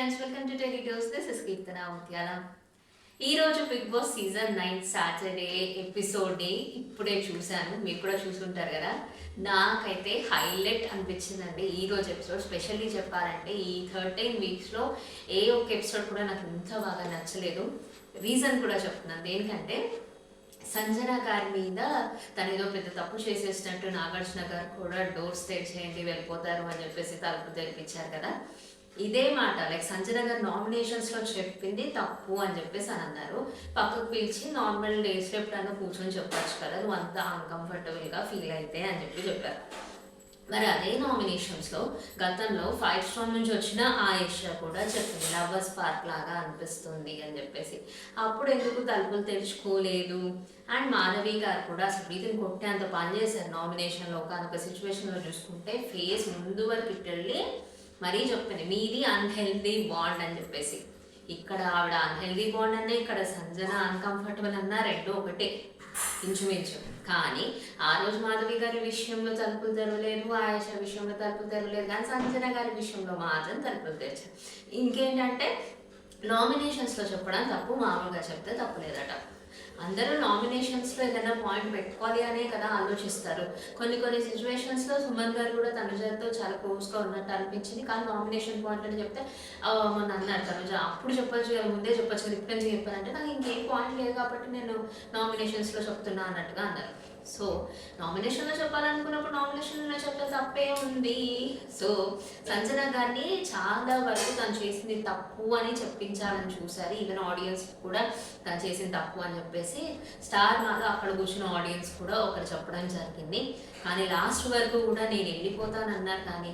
Friends welcome to టెలి డోస్ this is Keerthana Muthyala ఈ రోజు Bigg Boss season nine Saturday episode ఇప్పుడే చూశాను. మీరు కూడా చూసుంటారు కదా. నాకైతే హైలైట్ అనిపించిందండి ఈ రోజు ఎపిసోడ్ స్పెషల్లీ చెప్పాలంటే ఈ థర్టీన్ వీక్స్లో ఏ ఒక్క ఎపిసోడ్ కూడా నాకు ఇంత బాగా నచ్చలేదు. రీజన్ కూడా చెప్తున్నాను. దేనికంటే సంజన గారి మీద తను ఏదో పెద్ద తప్పు చేసేసినట్టు నాగార్జున గారు కూడా డోర్స్ తెరిచేయండి వెళ్ళిపోతారు అని చెప్పేసి తలుపు తెరిపించారు కదా. ఇదే మాట. లైక్ సంజన గారు నామినేషన్స్లో చెప్పింది తప్పు అని చెప్పేసి అని అన్నారు. పక్కకు పిలిచి నార్మల్ డేస్ అన్న కూర్చొని చెప్పచ్చు కదా నువ్వు అంత అన్కంఫర్టబుల్గా ఫీల్ అయితే అని చెప్పి చెప్పారు. మరి అదే నామినేషన్స్లో గతంలో ఫైవ్ స్టార్ నుంచి వచ్చిన ఆయేషా కూడా చెప్పింది లవర్స్ పార్క్ లాగా అనిపిస్తుంది అని చెప్పేసి. అప్పుడు ఎందుకు తలుపులు తెరుచుకోలేదు? అండ్ మాధవి గారు కూడా అసలు వీధిని కొట్టే అంత పని చేశారు. నామినేషన్లో ఒక సిచ్యువేషన్లో చూసుకుంటే ఫేస్ ముందు వరకు వెళ్ళి మరీ చెప్పింది మీది అన్హెల్దీ బాండ్ అని చెప్పేసి. ఇక్కడ ఆవిడ అన్హెల్దీ బాండ్ అన్న ఇక్కడ సంజన అన్కంఫర్టబుల్ అన్న రెండు ఒకటే. ఇంచుమించు. కానీ ఆ రోజు మాధవి గారి విషయంలో తలుపులు తెరవలేదు ఆయేష విషయంలో తలుపులు తెరవలేదు కానీ సంజన గారి విషయంలో మాత్రం తలుపులు తెరిచారు. ఇంకేంటంటే నామినేషన్స్లో చెప్పడం తప్పు మామూలుగా చెప్తే తప్పు లేదట. అందరూ నామినేషన్స్లో ఏదైనా పాయింట్ పెట్టుకోవాలి అనే కదా ఆలోచిస్తారు. కొన్ని కొన్ని సిచ్యువేషన్స్లో సుమన్ గారు కూడా తనుజతో చాలా క్లోజ్గా ఉన్నట్టు అనిపించింది. కానీ నామినేషన్ పాయింట్ అని చెప్తే మొన్న అన్నారు తనుజ అప్పుడు చెప్పొచ్చు కదా ముందే చెప్పొచ్చు కదా ఇప్పుడు నాకు ఇంకేం పాయింట్ లేదు కాబట్టి నేను నామినేషన్స్లో చెప్తున్నా అన్నట్టుగా అన్నారు. సో నామినేషన్లో చెప్పాలనుకున్నప్పుడు నామినేషన్లో చెప్తే తప్పే ఉంది. సో సంజన గారిని చాలా వరకు తను చేసింది తప్పు అని చెప్పించాలని చూసారు ఈవెన్ ఆడియన్స్ కూడా తను చేసింది తప్పు అని చెప్పేసి స్టార్ మాలో అక్కడ కూర్చున్న ఆడియన్స్ కూడా ఒకరు చెప్పడం జరిగింది. కానీ లాస్ట్ వరకు కూడా నేను వెళ్ళిపోతాను అన్నారు కానీ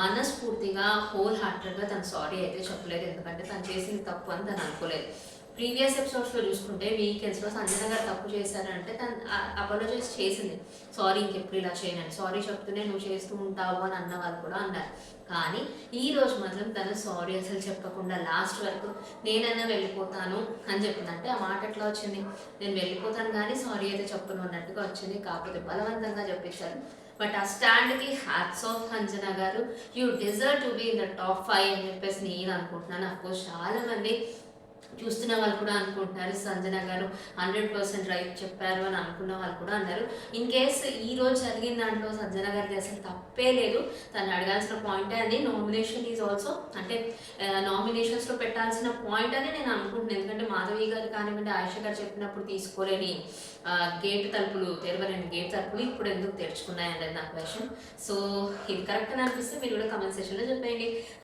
మనస్ఫూర్తిగా హోల్ హార్టెడ్గా తను సారీ అయితే చెప్పలేదు. ఎందుకంటే తను చేసింది తప్పు అని తను అనుకోలేదు. ప్రీవియస్ ఎపిసోడ్స్లో చూసుకుంటే వీకెండ్స్లో సంజన గారు తప్పు చేశారంటే తను అపాలజైజ్ చేసింది. సారీ ఇంకెప్పుడు ఇలా చేయను సారీ చెప్తూనే నువ్వు చేస్తూ ఉంటావు అని అన్న వాళ్ళు కూడా అన్నారు. కానీ ఈ రోజు మాత్రం తను సారీ అసలు చెప్పకుండా లాస్ట్ వరకు నేనైనా వెళ్ళిపోతాను అని చెప్పింది. అంటే ఆ మాట ఎట్లా వచ్చింది? నేను వెళ్ళిపోతాను కానీ సారీ అయితే చెప్పను అన్నట్టుగా వచ్చింది. కాకపోతే బలవంతంగా చెప్పేశారు. బట్ ఆ స్టాండ్కి హ్యాట్స్ ఆఫ్ సంజన గారు. You deserve to be in the top five అని చెప్పేసి నేను అనుకుంటున్నాను. అఫ్కోర్స్ చాలామంది చూస్తున్న వాళ్ళు కూడా అనుకుంటున్నారు. సంజన గారు హండ్రెడ్ పర్సెంట్ రైట్ చెప్పారు అని అనుకున్న వాళ్ళు కూడా అన్నారు. ఇన్ కేస్ ఈ రోజు జరిగిన దాంట్లో సంజన గారికి అసలు తప్పే లేదు. తను అడగాల్సిన పాయింట్ అని నామినేషన్ ఈజ్ ఆల్సో అంటే నామినేషన్స్లో పెట్టాల్సిన పాయింట్ అని నేను అనుకుంటున్నాను ఎందుకంటే మాధవి గారు కానివ్వండి ఆయుష గారు చెప్పినప్పుడు తీసుకోలేని గేట్ తలుపులు తెరవలేని గేట్ తలుపులు ఇప్పుడు ఎందుకు తెరుచుకున్నాయి అనేది నా క్వశ్చన్ సో ఇది కరెక్ట్ అని అనిపిస్తే మీరు కూడా కమెంట్ సెక్షన్లో చెప్పండి